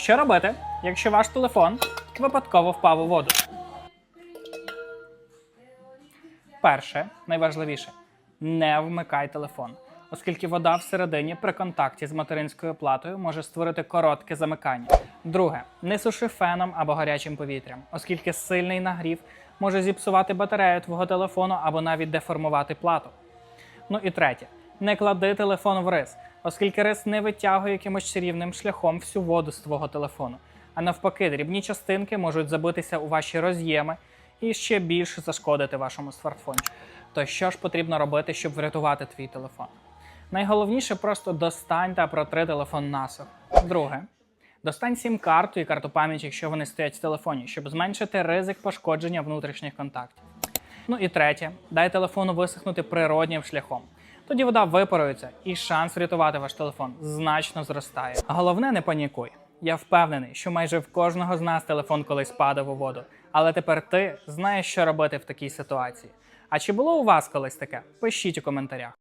Що робити, якщо ваш телефон випадково впав у воду? Перше, найважливіше, не вмикай телефон, оскільки вода всередині при контакті з материнською платою може створити коротке замикання. Друге, не суши феном або гарячим повітрям, оскільки сильний нагрів може зіпсувати батарею твого телефону або навіть деформувати плату. Ну і третє, не клади телефон в рис, оскільки рис не витягує якимось чарівним шляхом всю воду з твого телефону. А навпаки, дрібні частинки можуть забитися у ваші роз'єми і ще більше зашкодити вашому смартфончику. То що ж потрібно робити, щоб врятувати твій телефон? Найголовніше просто достань та протри телефон насух. Друге, достань сім-карту і карту пам'яті, якщо вони стоять в телефоні, щоб зменшити ризик пошкодження внутрішніх контактів. Ну і третє, дай телефону висохнути природнім шляхом. Тоді вода випарується, і шанс врятувати ваш телефон значно зростає. Головне, не панікуй. Я впевнений, що майже в кожного з нас телефон колись падав у воду. Але тепер ти знаєш, що робити в такій ситуації. А чи було у вас колись таке? Пишіть у коментарях.